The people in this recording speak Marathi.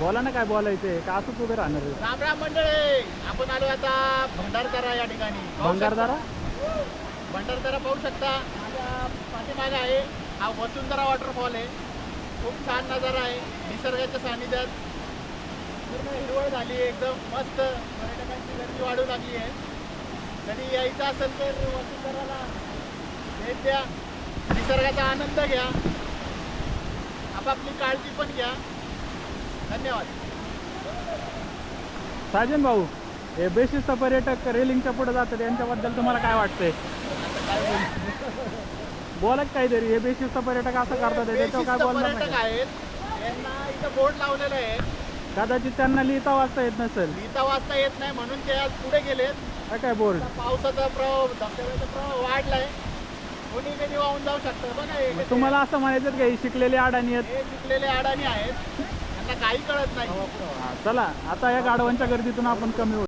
बोला ना काय बोलायचंय का असंच उभे राहणार आहे? राम राम मंडळी आपण आलो आता भंडारदरा या ठिकाणी. पाहू भंगारदारा शकता. भंडारदरा पाहू शकता. माझ्या पाठीमागे आहे. हा वसुंधरा वॉटरफॉल आहे. खूप छान नजारा आहे. निसर्गाच्या सानिध्यात. पूर्ण हिरवळ झाली आहे एकदम मस्त. पर्यटकांची गर्दी वाढू लागली आहे. कधी यायचं असेल तर वसुंधराला भेट द्या. निसर्गाचा आनंद घ्या. आपापली काळजी पण घ्या. धन्यवाद. साजन भाऊ हे बेशिस्त पर्यटक रेलिंगच्या पुढे जातात यांच्याबद्दल तुम्हाला काय वाटतंय? बोला काहीतरी हे बेशिस्त पर्यटक असं करतात हे त्याच्यावर काय बोलणार पर्यटक नाही. आहेत. यांना इथं बोर्ड लावलेलं आहे. कदाचित त्यांना लिहिता वाचता येत नसेल. लिहिता वाचता येत नाही म्हणून ते आज पुढे गेलेत. काय काय बोर्ड आता पावसाचा प्रवाह धबधब्याचा प्रवाह वाढलाय. कोणी कधी वाहून जाऊ शकतं? बघा हे कसे- तुम्हाला असं म्हणायचं का ही शिकलेली अडाणी आहेत? हे शिकलेले अडाणी आहेत. त्यांना काही कळत नाही. चला आता या गाढवांच्या गर्दीतून आपण कमी होतो